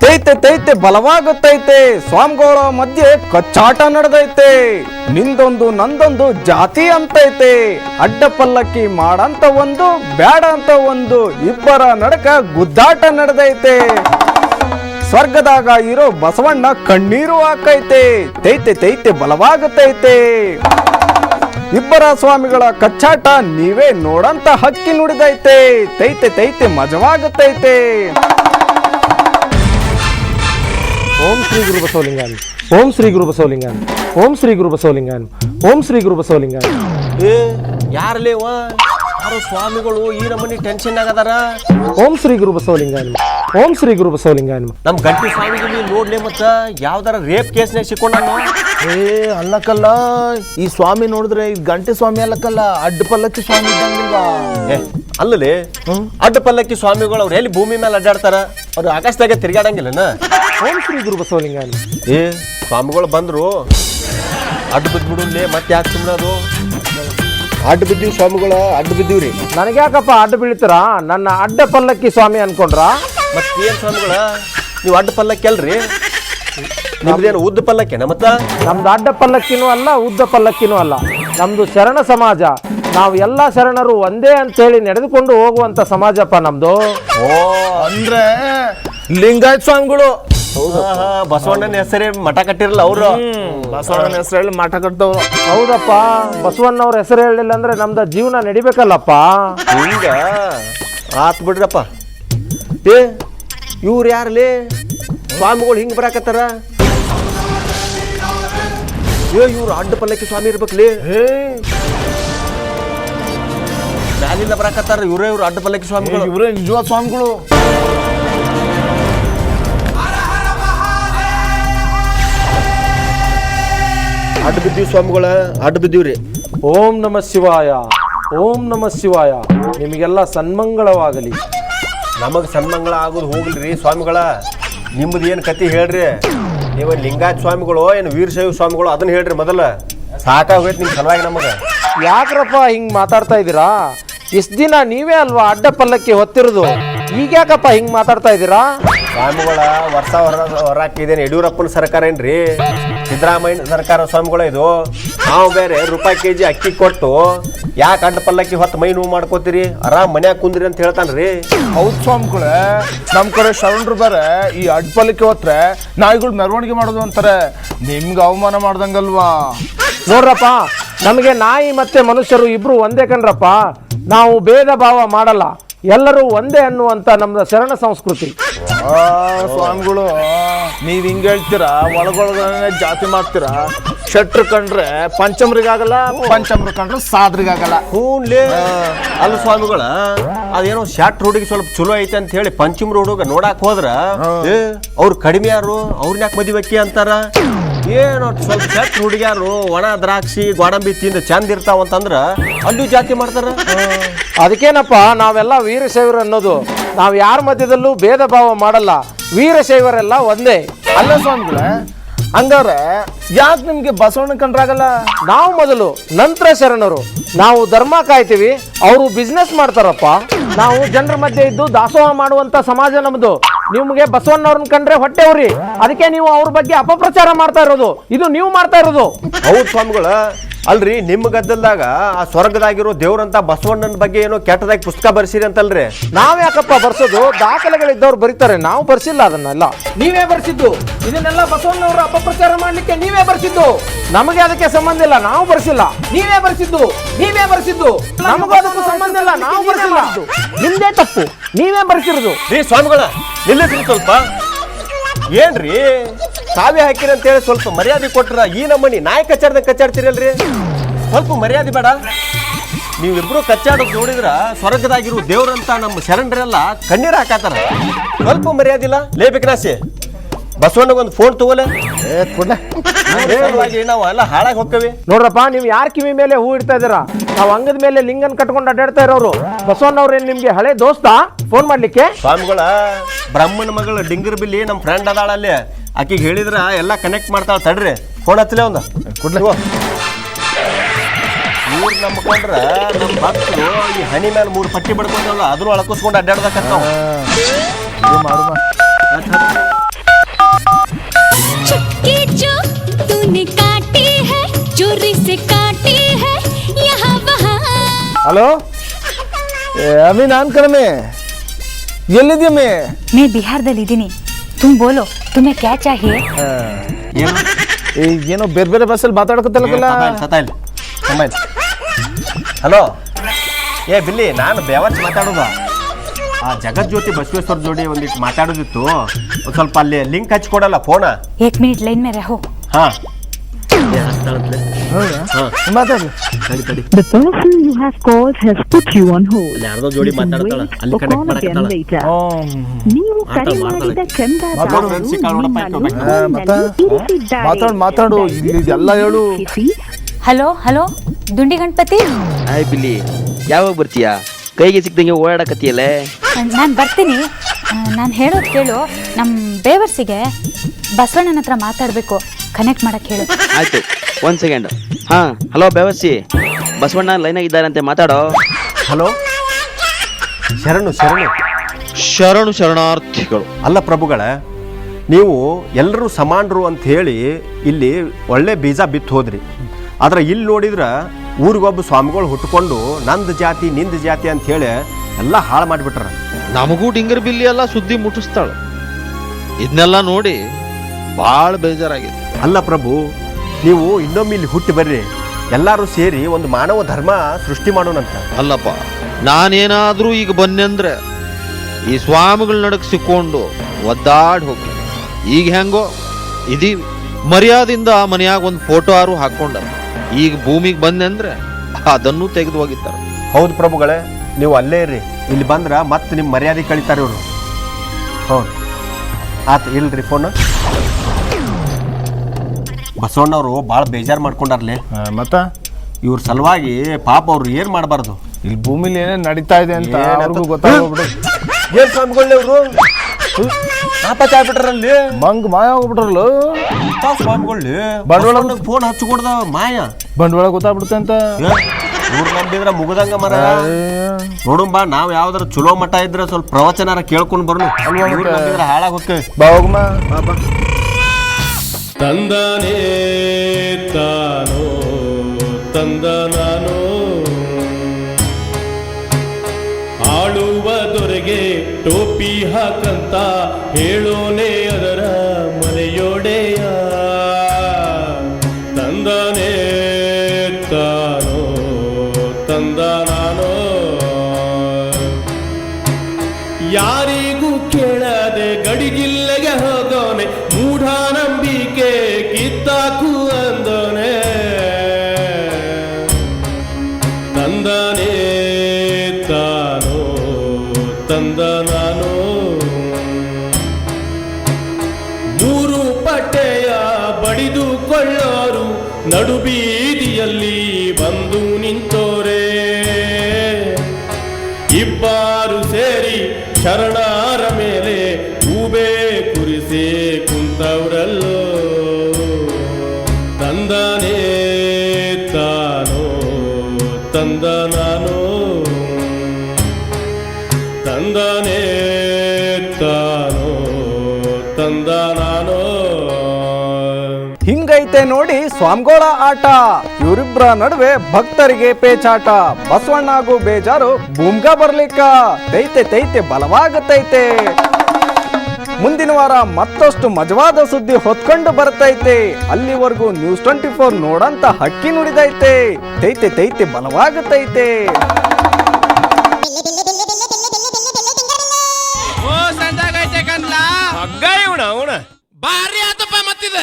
ತೈತೆ ತೈತೆ, ಬಲವಾಗುತ್ತೈತೆ. ಸ್ವಾಮಿಗಳ ಮಧ್ಯೆ ಕಚ್ಚಾಟ ನಡೆದೈತೆ. ನಿಂದೊಂದು, ನಂದೊಂದು ಜಾತಿ ಅಂತೈತೆ. ಅಡ್ಡ ಪಲ್ಲಕ್ಕಿ ಮಾಡಂತ ಒಂದು, ಬ್ಯಾಡ ಅಂತ ಒಂದು, ಇಬ್ಬರ ನಡಕ ಗುದ್ದಾಟ ನಡೆದೈತೆ. ಸ್ವರ್ಗದಾಗ ಇರೋ ಬಸವಣ್ಣ ಕಣ್ಣೀರು ಹಾಕೈತೆ. ತೈತೆ ತೈತೆ, ಬಲವಾಗುತ್ತೈತೆ. ಇಬ್ಬರ ಸ್ವಾಮಿಗಳ ಕಚ್ಚಾಟ ನೀವೇ ನೋಡಂತ ಹಕ್ಕಿ ನುಡಿದೈತೆ. ತೈತೆ ತೈತೆ ಮಜವಾಗುತ್ತೈತೆ ಓಂ ಶ್ರೀ ಗುರು ಬಸವಲಿಂಗಾನ್. ಓಂ ಶ್ರೀ ಗುರು ಬಸವಲಿಂಗಾನ್. ಓಂ ಶ್ರೀ ಗುರು ಬಸವಲಿಂಗಾನ್. ಓಂ ಶ್ರೀ ಗುರು ಬಸವಲಿಂಗಾನ್. ಏ ಯಾರ್ಲೇವ ಯಾರು ಸ್ವಾಮಿಗಳು ಈ ನಮೂನಿ ಟೆನ್ಷನ್ ಆಗದಾರ ಓಂ ಶ್ರೀ ಗುರು ಬಸವಲಿಂಗಾನ್. ಓಂ ಶ್ರೀ ಗುರು ಬಸವಲಿಂಗ ನಮ್ ಗಂಟಿ ಸ್ವಾಮಿಗಳು ನೋಡ್ಲಿ ಮತ್ತ ಯಾವ್ದಾರ ರೇಪ್ ಕೇಸ್ನಾಗ ಸಿಕ್ಕೊಂಡ ಏ ಅಲ್ಲಕ್ಕಲ್ಲ ಈ ಸ್ವಾಮಿ ನೋಡಿದ್ರೆ ಈ ಗಂಟೆ ಸ್ವಾಮಿ ಅಲ್ಲಕ್ಕಲ್ಲ ಅಡ್ಡ ಪಲ್ಲಕ್ಕಿ ಸ್ವಾಮಿ ಇದ್ದಂಗಿಲ್ವಾ ಏ ಅಲ್ಲಲ್ಲಿ ಅಡ್ಡ ಪಲ್ಲಕ್ಕಿ ಸ್ವಾಮಿಗಳು ಅವ್ರು ಎಲ್ಲಿ ಭೂಮಿ ಮೇಲೆ ಅಡ್ಡಾಡ್ತಾರ? ಅವ್ರು ಆಕಾಶದಾಗ ತಿರ್ಗಾಡಂಗಿಲ್ಲನ ಓಂ ಶ್ರೀ ಗುರು ಬಸವಲಿಂಗ ಏ ಸ್ವಾಮಿಗಳು ಬಂದ್ರು. ಅಡ್ಡ ಬಿದ್ಬಿಡುನ್ಲಿ ಮತ್ತೆ ಯಾಕೆ ಸುಮ್ಮನೆ ಅದು ಅಡ್ಡ ಬಿದ್ದೀವಿ ಸ್ವಾಮಿಗಳು ಅಡ್ಡ ಬಿದ್ದೀವ್ರಿ. ನನಗ್ಯಾಕಪ್ಪ ಅಡ್ಡ ಬೀಳ್ತಾರ? ನನ್ನ ಅಡ್ಡ ಪಲ್ಲಕ್ಕಿ ಸ್ವಾಮಿ ಅನ್ಕೊಂಡ್ರ? ಮತ್ತೇನ್ ಸ್ವಾಮಿಗಳ ನೀವು ಅಡ್ಡ ಪಲ್ಲಕ್ಕಿ ಅಲ್ರಿ? ನಿಮ್ದೇನು ಉದ್ದ ಪಲ್ಲಕ್ಕಿನ ಮತ್ತ? ನಮ್ದು ಅಡ್ಡ ಪಲ್ಲಕ್ಕಿನೂ ಅಲ್ಲ ಉದ್ದ ಪಲ್ಲಕ್ಕಿನೂ ಅಲ್ಲ. ನಮ್ದು ಶರಣ ಸಮಾಜ. ನಾವು ಎಲ್ಲ ಶರಣರು ಒಂದೇ ಅಂತೇಳಿ ನಡೆದುಕೊಂಡು ಹೋಗುವಂತ ಸಮಾಜಪ್ಪ ನಮ್ದು. ಓ ಅಂದ್ರೆ ಲಿಂಗಾಯತ್ ಸ್ವಾಮಿಗಳು. ಆಹಾ, ಬಸವಣ್ಣನ ಹೆಸರೇ ಮಠ ಕಟ್ಟಿರಲ್ಲ ಅವರು. ಬಸವಣ್ಣನ ಹೆಸರು ಹೇಳಿ ಮಠ ಕಟ್ಟದವ್ರು ಹೌದಪ್ಪ. ಬಸವಣ್ಣವ್ರ ಹೆಸರು ಹೇಳಲಿಲ್ಲ ಅಂದ್ರೆ ನಮ್ದು ಜೀವನ ನಡಿಬೇಕಲ್ಲಪ್ಪ. ಹಿಂಗ? ಆತ್ ಬಿಡ್ರಪ್ಪ. ಏ ಇವ್ರು ಯಾರ್ಲೇ? ಸ್ವಾಮಿಗಳು ಹಿಂಗೆ ಬರಾಕತ್ತಾರ? ಏ ಇವ್ರು ಅಡ್ಡ ಪಲ್ಲಕ್ಕಿ ಸ್ವಾಮಿ ಇರ್ಬೇಕ್ಲಿ? ಮ್ಯಾಲಿಂದ ಬರಾಕತ್ತಾರ ಇವರೇ ಇವ್ರು ಅಡ್ಡ ಪಲ್ಲಕ್ಕಿ ಸ್ವಾಮಿಗಳು? ಇವರೇ ನಿಜವಾದ ಸ್ವಾಮಿಗಳು. ಅಡ್ಡ ಬಿದ್ದೀವಿ ಸ್ವಾಮಿಗಳ ಅಡ್ಡ ಬಿದ್ದೀವ್ರಿ. ಓಂ ನಮ ಶಿವಾಯ ಓಂ ನಮ ಶಿವಾಯ. ನಿಮಗೆಲ್ಲ ಸನ್ಮಂಗಳವಾಗಲಿ. ನಮಗ್ ಸನ್ಮಂಗಳ ಆಗೋದು ಹೋಗ್ಲಿ ಸ್ವಾಮಿಗಳ. ನಿಮ್ಮದು ಏನು ಕತಿ ಹೇಳ್ರಿ? ನೀವು ಲಿಂಗಾಯತ್ ಸ್ವಾಮಿಗಳು, ಏನು ವೀರಶೈವ ಸ್ವಾಮಿಗಳು, ಅದನ್ನ ಹೇಳ್ರಿ ಮೊದಲ. ಸಾಕಾಗೋಯ್ತು ನಿಮ್ಮ ಸಲುವಾಗಿ ನಮಗೆ. ಯಾಕ್ರಪ್ಪ ಹಿಂಗೆ ಮಾತಾಡ್ತಾ ಇದ್ದೀರಾ? ಇಷ್ಟು ದಿನ ನೀವೇ ಅಲ್ವಾ ಅಡ್ಡ ಪಲ್ಲಕ್ಕಿ ಹೊತ್ತಿರೋದು? ಈಗ ಯಾಕಪ್ಪ ಹಿಂಗೆ ಮಾತಾಡ್ತಾ ಇದ್ದೀರಾ? ಸ್ವಾಮಿಗಳ ವರ್ಷ ಹೊರ ಹೊರಾಕಿದ್ದೇನೆ ಯಡಿಯೂರಪ್ಪನ ಸರ್ಕಾರ ಏನ್ರಿ? ಸಿದ್ದರಾಮಯ್ಯ ಸರ್ಕಾರ ಸ್ವಾಮಿಗಳ ಇದು? ನಾವು ಬೇರೆ ರೂಪಾಯಿ ಕೆ ಜಿ ಅಕ್ಕಿ ಕೊಟ್ಟು ಯಾಕೆ ಅಡ್ಡ ಪಲ್ಲಕ್ಕಿ ಹೊತ್ತು ಮೈ ನೋವು ಮಾಡ್ಕೋತೀರಿ? ಆರಾಮ್ ಮನ್ಯಾಗ ಕುಂದ್ರಿ ಅಂತ ಹೇಳ್ತಾನ್ರಿ. ಹೌದ್ ಸ್ವಾಮಿಗಳು ನಮ್ಮ ಕಡೆ ಶರಣರು ಬೇರೆ ಈ ಅಡ್ಡ ಪಲ್ಲಕ್ಕಿ ಹೊತ್ರೆ ನಾಯಿಗಳು ಮೆರವಣಿಗೆ ಮಾಡೋದು ಅಂತಾರೆ. ನಿಮ್ಗೆ ಅವಮಾನ ಮಾಡ್ದಂಗಲ್ವಾ? ನೋಡ್ರಪ್ಪ ನಮಗೆ ನಾಯಿ ಮತ್ತೆ ಮನುಷ್ಯರು ಇಬ್ರು ಒಂದೇ ಕಣ್ರಪ್ಪ. ನಾವು ಭೇದ ಭಾವ ಮಾಡಲ್ಲ. ಎಲ್ಲರೂ ಒಂದೇ ಅನ್ನುವಂಥ ನಮ್ಮ ಶರಣ ಸಂಸ್ಕೃತಿ. ಸ್ವಾಮಿಗಳು ನೀವ್ ಹಿಂಗ್ ಹೇಳ್ತೀರಾ? ಒಳಗೊಳಗನೆ ಜಾತಿ ಮಾಡ್ತೀರಾ? ಶೆಟ್ರು ಕಂಡ್ರೆ ಪಂಚಮ್ರಿಗಾಗಲ್ಲ? ಪಂಚಮ್ರ ಕಂಡ್ರೆ ಸಾದ್ರಿಗಾಗಲ್ಲ. ಹೂನ್ಲಿ. ಅಲ್ಲ ಸ್ವಾಮಿಗಳ ಅದೇನೋ ಶಾರ್ಟ್ ರೋಡಿಗೆ ಸ್ವಲ್ಪ ಚಲೋ ಐತೆ ಅಂತ ಹೇಳಿ ಪಂಚಮ್ರ ಹುಡುಗ ನೋಡಾಕ್ ಹೋದ್ರ ಅವ್ರು ಕಡಿಮೆ ಯಾರು? ಅವ್ರನ್ನ ಯಾಕೆ ಮದಿಬೇಕಿ ಅಂತಾರ? ಏನೋ ಸ್ವಲ್ಪ ಶಾರ್ಟ್ ಹುಡುಗಿಯಾರು ಒಣ ದ್ರಾಕ್ಷಿ ಗೋಡಂಬಿ ತಿಂದು ಚಂದ ಇರ್ತಾವ ಅಂತಂದ್ರ ಅಲ್ಲೂ ಜಾತಿ ಮಾಡ್ತಾರ? ಅದಕ್ಕೇನಪ್ಪ ನಾವೆಲ್ಲ ವೀರಶೈವರು ಅನ್ನೋದು. ನಾವು ಯಾರ ಮಧ್ಯದಲ್ಲೂ ಭೇದ ಭಾವ ಮಾಡಲ್ಲ. ವೀರಶೈವರೆಲ್ಲ ಒಂದೇ. ಅಲ್ಲ ಸ್ವಾಮಿಗಳೇ ಹಂಗಾರೆ ಯಾಕೆ ನಿಮ್ಗೆ ಬಸವಣ್ಣ ಕಂಡ್ರಾಗಲ್ಲ ನಾವು ಮೊದಲು ನಂತರ ಶರಣರು. ನಾವು ಧರ್ಮ ಕಾಯ್ತೀವಿ ಅವರು ಬಿಸ್ನೆಸ್ ಮಾಡ್ತಾರಪ್ಪ. ನಾವು ಜನರ ಮಧ್ಯೆ ಇದ್ದು ದಾಸೋಹ ಮಾಡುವಂತ ಸಮಾಜ ನಮ್ದು. ನಿಮ್ಗೆ ಬಸವಣ್ಣವ್ರನ್ನ ಕಂಡ್ರೆ ಹೊಟ್ಟೆ ಉರಿ. ಅದಕ್ಕೆ ನೀವು ಅವ್ರ ಬಗ್ಗೆ ಅಪಪ್ರಚಾರ ಮಾಡ್ತಾ ಇರೋದು. ಇದು ನೀವು ಮಾಡ್ತಾ ಇರೋದು. ಹೌದು ಸ್ವಾಮಿಗಳ ಅಲ್ರಿ ನಿಮ್ಮ ಗದ್ದಲ್ದಾಗ ಆ ಸ್ವರ್ಗದಾಗಿರೋ ದೇವ್ರಂತ ಬಸವಣ್ಣನ ಬಗ್ಗೆ ಏನೋ ಕೆಟ್ಟದಾಗಿ ಪುಸ್ತಕ ಬರ್ಸಿರಿ ಅಂತಲ್ರಿ? ನಾವ್ ಯಾಕಪ್ಪ ಬರ್ಸೋದು? ದಾಖಲೆಗಳಿದ್ದವ್ರು ಬರೀತಾರೆ ನಾವು ಬರ್ಸಿಲ್ಲ ಅದನ್ನೆಲ್ಲ. ನೀವೇ ಬರ್ಸಿದ್ದು. ಇದನ್ನೆಲ್ಲ ಬಸವಣ್ಣವ್ರ ಅಪಪ್ರಚಾರ ಮಾಡ್ಲಿಕ್ಕೆ ನೀವೇ ಬರ್ಸಿದ್ದು. ನಮಗೆ ಅದಕ್ಕೆ ಸಂಬಂಧ ಇಲ್ಲ ನಾವು ಬರ್ಸಿಲ್ಲ. ನೀವೇ ಬರ್ಸಿದ್ದು. ನೀವೇ ಬರ್ಸಿದ್ದು. ನಮಗೂ ಅದಕ್ಕೂ ಸಂಬಂಧ ಇಲ್ಲ ನಾವು ಬರ್ಸಿಲ್ಲ. ನಿಮ್ದೇ ತಪ್ಪು ನೀವೇ ಬರ್ಸಿರೋದು. ರೀ ಸ್ವಾಮಿಗಳ ನಿಲ್ಲಿಸ್ರಿ ಸ್ವಲ್ಪ. ಏನ್ರಿ? ತಾವೇ ಹಾಕಿರಿ ಅಂತೇಳಿ ಸ್ವಲ್ಪ ಮರ್ಯಾದೆ ಕೊಟ್ರ ಈ ನಮ್ಮನಿ ನಾಯಿ ಕಚ್ಚಾಡ್ದಂಗ ಕಚ್ಚಾಡ್ತೀರಲ್ರಿ? ಸ್ವಲ್ಪ ಮರ್ಯಾದೆ ಬೇಡ. ನೀವಿಬ್ರು ಕಚ್ಚಾಡೋದು ನೋಡಿದ್ರ ಸ್ವರ್ಗದಾಗಿರೋ ದೇವ್ರಂತ ನಮ್ಮ ಶರಣರೆಲ್ಲ ಕಣ್ಣೀರ್ ಹಾಕಾತಾರ. ಸ್ವಲ್ಪ ಮರ್ಯಾದಿಲ್ಲ ಲೇಬೇಕನಾಸಿ ಬಸವಣ್ಣಗೆ ಒಂದು ಫೋನ್ ತಗೋಲೆ. ನಾವು ಎಲ್ಲ ಹಾಳಾಗಿ ಹೋಗ್ತೇವೆ. ನೋಡ್ರಪ್ಪ ನೀವು ಯಾರ ಕಿವಿ ಮೇಲೆ ಹೂ ಇಡ್ತಾ ಇದ್ದೀರಾ? ನಾವು ಅಂಗದ ಮೇಲೆ ಲಿಂಗನ್ ಕಟ್ಕೊಂಡು ಅಡ್ಡಾಡ್ತಾ ಇರೋರು. ಬಸವಣ್ಣವ್ರೇನು ನಿಮ್ಗೆ ಹಳೆ ದೋಸ್ತಾ? ಫೋನ್ ಮಾಡ್ಲಿಕ್ಕೆ ಸ್ವಾಮಿಗಳ ಬ್ರಹ್ಮನ ಮಗಳ ಡಿಂಗರ್ ಬಿಲ್ಲಿ ನಮ್ಮ ಫ್ರೆಂಡ್ ಅದಾಳ ಅಲ್ಲಿ ಆಕಿಗೆ ಹೇಳಿದ್ರ ಎಲ್ಲ ಕನೆಕ್ಟ್ ಮಾಡ್ತಾಳ ತಡ್ರಿ ಫೋನ್ ಹಚ್ಚಲೇ ಒಂದ ಕೊಡ್ಲಿ ಇವ್ರು ನಂಬ್ಕೊಂಡ್ರ ನಮ್ಮ ಭಕ್ತರು ಈ ಹನಿ ಮೇಲೆ ಮೂರು ಪಟ್ಟಿ ಬಡ್ಕೊಂಡಲ್ಲ ಅದನ್ನು ಅಳಕಿಸ್ಕೊಂಡು ಅಡ್ಡಾಡ್ದಕ್ಕಂತಾವ ಇದು ಮಾಡುವ चुटकी जो तूने काटी है चोरी से काटी है यहाँ वहाँ ಹಲೋ ಅಮ್ಮಿ ನಾನು ಕಣಮೆ ಎಲ್ಲಿದ್ದೀಯ ಮೇ? ಮೇ ಬಿಹಾರದಲ್ಲಿ ಇದ್ದೀನಿ ತುಂಬ ಬೋಲೋ ತುಮೆ ಕ್ಯಾ ಚಾಹಿಯೆ ಏನೋ? ಬೇರೆ ಬೇರೆ ಬಸ್ಸಲ್ಲಿ ಮಾತಾಡ್ಕೊತಲ್ಲ ಹಲೋ? ಏ ಬಿಲ್ಲಿ ನಾನು ಬೇವಚ್ ಮಾತಾಡೋದ. ಆ ಜಗಜ್ಯೋತಿ ಬಸವೇಶ್ವರ ಜೋಡಿ ಒಂದಿಟ್ಟು ಮಾತಾಡೋದಿತ್ತು. ಸ್ವಲ್ಪ ಅಲ್ಲಿ ಲಿಂಕ್ ಹಚ್ಕೊಡಲ್ಲ ಫೋನ? ಏಕ್ ಮಿನಿಟ್ ಲೈನ್ ಮೇಲೆ ಹೋ. ಹಾಂ. ಮಾತಾಡಿ ತಡಿ ತಡಿ The person you have called has put you on hold. ಅಲ್ಲಿ ಯಾರ್ದೋ ಜೋಡಿ ಮಾತಾಡ್ತಾಳ ಅಲ್ಲಿ or ಕನೆಕ್ಟ್ call again ಮಾಡಕತ್ತಾಳ later. ಹ್ಮ್. ನೀವು ಕರೆ ಮಾತಾಡು, ಮಾಡಿದ ಮಾತಾಡು, friends ಗೆ ಕಾಲ್ ಮಾಡಪ್ಪ, ಇಟ್ಕೋಬೇಕು. ಆ, ಮತ್ತೆ? ಮಾತಾಡು, ಮಾತಾಡು. ಇಲ್ಲಿ ಇದೆಲ್ಲ ಹೇಳು. ಹಲೋ ಹಲೋ ದುಂಡಿ ಗಣಪತಿ ಆಯ್ ಬಿಲ್ಲಿ ಯಾವಾಗ ಬರ್ತೀಯಾ ಕೈಗೆ ಸಿಕ್ದಂಗೆ ಓಡಾಡಕತ್ತೀಯಲ್ಲೇ ನಾನು ಬರ್ತೀನಿ ನಾನು ಹೇಳೋದು ಕೇಳು ನಮ್ಮ ಬೇವರ್ಸಿಗೆ ಬಸವಣ್ಣನ ಹತ್ರ ಮಾತಾಡಬೇಕು ಕನೆಕ್ಟ್ ಮಾಡಕ್ಕೆ ಹೇಳು. ಆಯ್ತು ಒಂದ್ ಸೆಕೆಂಡ್ ಹಾ ಹಲೋ ಬೇವಸಿ ಬಸವಣ್ಣ ಲೈನಾಗ ಇದ್ದಾರಂತೆ ಮಾತಾಡೋ. ಹಲೋ? ಶರಣು ಶರಣು. ಶರಣು ಶರಣಾರ್ಥಿಗಳು. ಅಲ್ಲ ಪ್ರಭುಗಳೇ ನೀವು ಎಲ್ಲರೂ ಸಮಾನರು ಅಂತ ಹೇಳಿ ಇಲ್ಲಿ ಒಳ್ಳೆ ಬೀಜ ಬಿತ್ತು ಹೋದ್ರಿ. ಆದ್ರೆ ಇಲ್ಲಿ ನೋಡಿದ್ರೆ ಊರಿಗೊಬ್ಬ ಸ್ವಾಮಿಗಳು ಹುಟ್ಕೊಂಡು ನಂದು ಜಾತಿ ನಿಂದ ಜಾತಿ ಅಂತ ಹೇಳಿ ಎಲ್ಲ ಹಾಳು ಮಾಡಿಬಿಟ್ರ. ನಮಗೂ ಡಿಂಗರ್ ಬಿಲ್ಲಿ ಎಲ್ಲ ಸುದ್ದಿ ಮುಟ್ಟಿಸ್ತಾಳೆ. ಇದನ್ನೆಲ್ಲ ನೋಡಿ ಭಾಳ ಬೇಜಾರಾಗಿದೆ ಅಲ್ಲ ಪ್ರಭು ನೀವು ಇನ್ನೊಮ್ಮೆ ಇಲ್ಲಿ ಹುಟ್ಟಿ ಬರ್ರಿ. ಎಲ್ಲರೂ ಸೇರಿ ಒಂದು ಮಾನವ ಧರ್ಮ ಸೃಷ್ಟಿ ಮಾಡೋಣಂತ. ಅಲ್ಲಪ್ಪ ನಾನೇನಾದರೂ ಈಗ ಬನ್ನೆಂದ್ರೆ ಈ ಸ್ವಾಮಿಗಳ ನಡಕ್ ಸಿಕ್ಕೊಂಡು ಒದ್ದಾಡಿ ಹೋಗಿ. ಈಗ ಹೆಂಗೋ ಇದೀವಿ ಮರ್ಯಾದಿಂದ ಆ ಮನೆಯಾಗ ಒಂದು ಫೋಟೋ ಆರು ಹಾಕೊಂಡ ಈಗ ಭೂಮಿಗೆ ಬಂದೆ ಅದನ್ನು ತೆಗೆದು ಹೋಗಿದ್ದಾರೆ ಹೌದು ಪ್ರಭುಗಳೇ ನೀವು ಅಲ್ಲೇ ಇರ್ರಿ. ಇಲ್ಲಿ ಬಂದ್ರೆ ಮತ್ತೆ ನಿಮ್ಮ ಮರ್ಯಾದೆ ಕಳಿತಾರೆ ಇವರು. ಹೌದು. ಆತ ಇಲ್ರಿ ಫೋನ್. ಬಸವಣ್ಣವರು ಭಾಳ ಬೇಜಾರು ಮಾಡ್ಕೊಂಡಾರ್ಲೆ. ಮತ್ತ? ಇವ್ರ ಸಲುವಾಗಿ ಪಾಪ ಅವ್ರು ಏನು ಮಾಡಬಾರ್ದು? ಇಲ್ಲಿ ಭೂಮಿಲಿ ಏನೇನು ನಡೀತಾ ಇದೆ ಅಂತ? ಅವ್ರಿಗೂ ಗೊತ್ತಾಗ್ಬಿಡು ಏನ್ ಸ್ವಾಮಿಗಳೇ ಅವರು ನಾಪತ್ತೆ ಆಗ್ಬಿಟ್ರಲ್ಲಿ? ಮಂಗ್ ಮಾಯ ಹೋಗ್ಬಿಟ್ರಲ್ಲ ಸ್ವಾಮಿಗಳು ಬಂಡವಾಳ- ಫೋನ್ ಹಚ್ಕೊಡ್ದ ಮಾಯ. ಬಂಡವಾಳ ಗೊತ್ತಾಗ್ಬಿಡುತ್ತೆ ಅಂತ? ಇವ್ರು ನಂಬಿದ್ರ ಮುಗದಂಗ ಮರ. ನೋಡುಂಬ ನೋಡುಂ ಬಾ ನಾವ್ ಯಾವ್ದಾರ ಚಲೋ ಮಠ ಇದ್ರೆ ಸ್ವಲ್ಪ ಪ್ರವಚನಾರ ಕೇಳ್ಕೊಂಡ್ ಬರ್ಲಿ. ಹಾಳಾಗುತ್ತೆ ಇವ್ರು ಮತ್ತೆ? ನಂಬಿದ್ರ ಹಾಳಾಗ್ ಹೋಗ್ತೇವೆ ಬಾ ಹೋಗಮ್ಮ ತಂದನೇ ತಾನೋ ತಂದ ನಾನು ಆಳುವ ದೊರೆಗೆ ಟೋಪಿ ಹಾಕಂತ ಹೇಳೋನೆ ಅದರ ಮನೆಯೊಡೆಯ. ತಂದನೇ ತಾನೋ. ತಂದನೇ ತಾನೋ, ತಂದ ನಾನು. ಮೂರು ಪಟ್ಟೆಯ ಬಡಿದುಕೊಳ್ಳೋರು ನಡುಬೀದಿಯಲ್ಲಿ ಬಂದು ನಿಂತೋರೆ. ಇಬ್ಬರು ಸೇರಿ ಶರಣಾರ ಮೇಲೆ ಹೂಬೆ ಕುರಿಸಿ ಕುಂತವ್ರಲ್ಲೋ. ತಂದ ಹಿಂಗೈತೆ ನೋಡಿ ಸ್ವಾಮಿಗೋಳ ಆಟ. ಇವರಿಬ್ರ ನಡುವೆ ಭಕ್ತರಿಗೆ ಪೇಚಾಟ. ಬಸವಣ್ಣಗೂ ಬೇಜಾರು ಭೂಮ್ಗ ಬರ್ಲಿಕ್ಕ. ತೈತೆ ತೈತೆ, ಬಲವಾಗತೈತೆ. ಮುಂದಿನ ವಾರ ಮತ್ತಷ್ಟು ಮಜವಾದ ಸುದ್ದಿ ಹೊತ್ಕೊಂಡು ಬರ್ತೈತೆ. ಅಲ್ಲಿವರೆಗೂ ನ್ಯೂಸ್ ಟ್ವೆಂಟಿ ಫೋರ್ ನೋಡಂತ ಹಕ್ಕಿ ನುಡಿದೈತೆ ತೈತೆ ತೈತೆ, ಬಲವಾಗತೈತೆ. ಹಗ್ಗ ಇವಣ ಅವಣ ಭಾರಿ ಆತಪ್ಪ ಮತ್ತಿದ.